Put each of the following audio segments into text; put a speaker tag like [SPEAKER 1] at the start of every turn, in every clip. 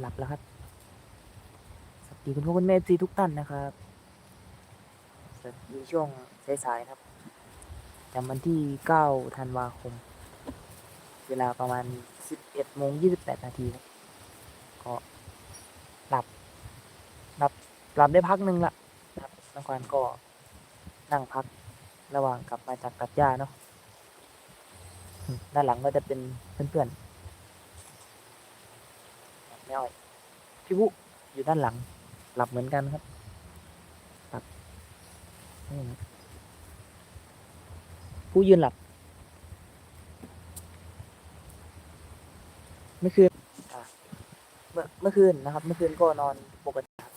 [SPEAKER 1] หลับแล้วครับ สวัสดีคุณพ่อคุณแม่จีทุกท่านนะครับ สวัสดีช่วงสายๆนะครับจำวันที่ 9 ธันวาคม เวลาประมาณ 11โมง28 นาทีครับ ก็หลับ หลับ หลับได้พักหนึ่งละนครับน้องควานก็นั่งพักระหว่างกลับมาจากตัดหญ้าเนาะ ด้านหลังก็จะเป็นเพื่อนๆ แม่อ้อยพี่วุอยู่ด้านหลัง หลับเหมือนกันครับหลับนี่นะผู้ยืนหลับ เมื่อคืนเมื่อเมื่อคืนนะครับ เมื่อคืนก็นอนปกติครับ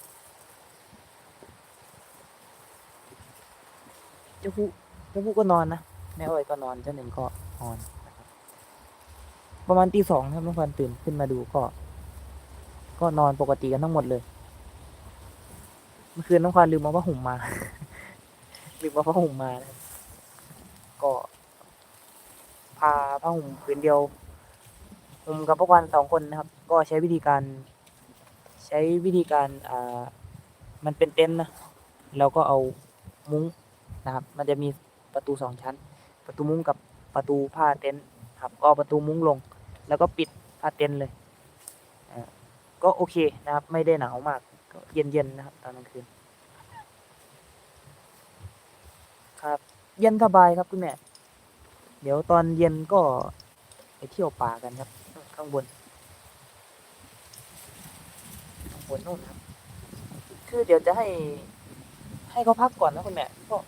[SPEAKER 1] เจ้าผู้เจ้าผู้ก็นอนนะแม่อ้อยก็นอนเจ้าหนึ่งก็นอนนะครับ ประมาณตีสองครับน้องฟันตื่นขึ้นมาดูก็ ก็นอนปกติกันทั้งหมดเลย เมื่อคืนน้องควานลืมเอาผ้าห่มมา ลืมเอาผ้าห่มมานะก็ พาผ้าห่มผืนเดียวห่มกับพวกวันสองคนนะครับ ก็ใช้วิธีการ ใช้วิธีการอ่ามันเป็นเต็นท์นะแล้วก็เอามุ้งนะครับ มันจะมีประตูสองชั้น ประตูมุ้งกับประตูผ้าเต็นท์ครับก็ประตูมุ้งลง แล้วก็ปิดผ้าเต็นท์เลย ก็โอเคนะครับ ไม่ได้หนาวมากก็เย็นๆนะครับตอนกลางคืนครับ เย็นสบายครับคุณแม่เดี๋ยวตอนเย็นก็ไปเที่ยวป่ากันครับ ข้างบนข้างบนนู่นครับ คือเดี๋ยวจะให้ให้เขาพักก่อนนะคุณแม่เพราะ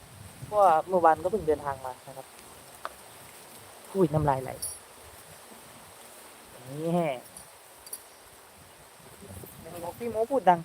[SPEAKER 1] เพราะว่าเมื่อวานก็เพิ่งเดินทางมานะครับพูดน้ำลายไหลนี่แห่ พี่โมพูดดัง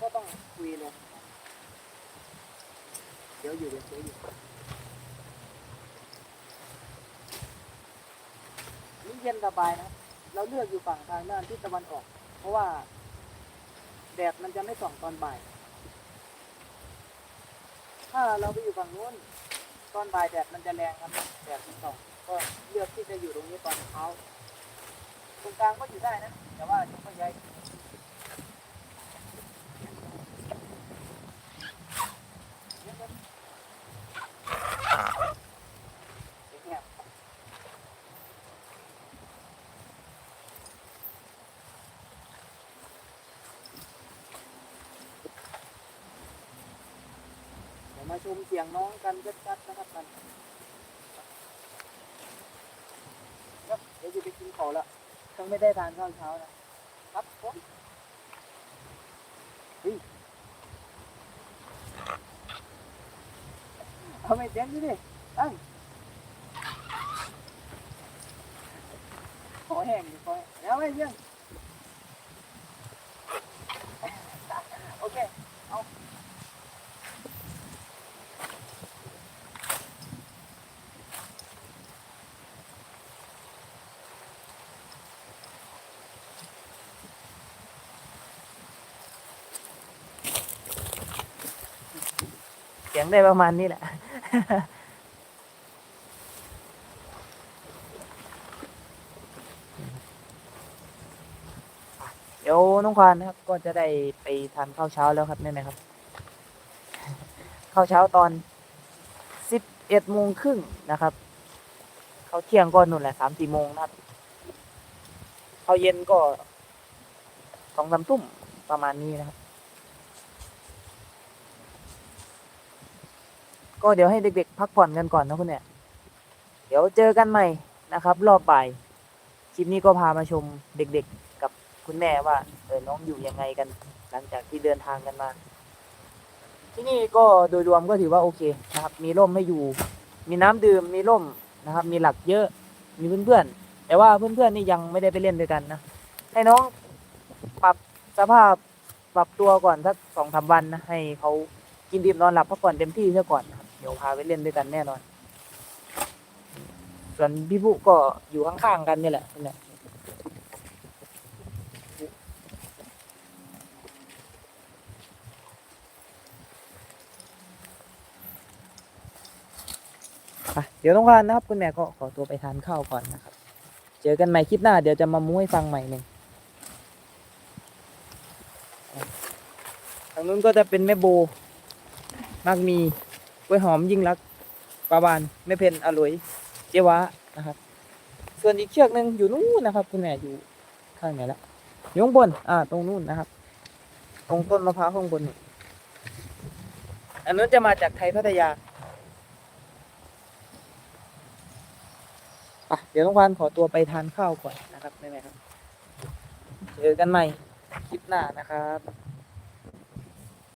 [SPEAKER 1] ก็ต้องคุยเลยเดี๋ยวอยู่เดี๋ยวเดี๋ยวอยู่นี่เย็นสบายนะ เราเลือกอยู่ฝั่งทางด้านทิศตะวันออก เพราะว่า แดดมันจะไม่ส่องตอนบ่าย ถ้าเราไปอยู่ฝั่งนู้น ตอนบ่ายแดดมันจะแรงครับ แดดมันส่อง ก็เลือกที่จะอยู่ตรงนี้ตอนเช้า ตรงกลางก็อยู่ได้นะ แต่ว่าจะไม่ย้าย มาชมเสียงน้องกันชัดๆนะครับมันครับเดี๋ยวจะไปกินข้าวละต้งไม่ได้ทานข้าวเช้านะครับผมเฮ้ยเอาไม่เสียงดูดิตั้งขอแห้งดิขอแหงแล้วไม่เสียงโอเค เอา เสียงได้ประมาณนี้แหละ เดี๋ยวน้องควานนะครับ ก็จะได้ไปทานข้าวเช้าแล้วครับแม่ไหมครับ ข้าวเช้าตอนสิบเอ็ดโมงครึ่งนะครับข้าวเที่ยงก็นู่นแหละสามสี่โมงนะครับข้าวเย็นก็สองสามทุ่มประมาณนี้นะครับ ก็เดี๋ยวให้เด็กๆ พักผ่อนกันก่อนนะคุณเนี่ย เดี๋ยวเจอกันใหม่นะครับ รอบบ่ายคลิปนี้ก็พามาชมเด็กๆ กับคุณแม่ว่าเออน้องอยู่ยังไงกัน หลังจากที่เดินทางกันมา ที่นี่ก็โดยรวมก็ถือว่าโอเคนะครับ มีร่มให้อยู่ มีน้ำดื่มมีร่มนะครับ มีหลักเยอะมีเพื่อนๆ แต่ว่าเพื่อนๆนี่ยังไม่ได้ไปเล่นด้วยกันนะให้น้องปรับสภาพปรับตัวก่อนสักสองสามวันนะให้เขากินดื่มนอนหลับพักผ่อนเต็มที่ซะก่อนนะ เดี๋ยวพาไปเล่นด้วยกันแน่นอน ส่วนพี่ผู้ก็อยู่ข้างๆกันนี่แหละนี่แหละอ่เดี๋ยวต้องการนะครับคุณแม่ก็ขอตัวไปทานข้าวก่อนนะครับ เจอกันใหม่คลิปหน้า เดี๋ยวจะมามุ้ให้ฟังใหม่หนึ่งทางนู้นก็จะเป็นแม่โบมากมี กล้วยหอมยิ่งรักปลาบานแม่เพนอร่อยเจวะนะครับ ส่วนอีกเชือกหนึ่งอยู่นู่นนะครับ คุณแม่อยู่ข้างไหนละอยู่ข้างบน อ่า ตรงนู่นนะครับ ตรงต้นมะพร้าวข้างบนอันนู้นจะมาจากไทยพัทยาอะเดี๋ยวต้องควานขอตัวไปทานข้าวก่อนนะครับแม่ๆครับ เจอกันใหม่คลิปหน้านะครับ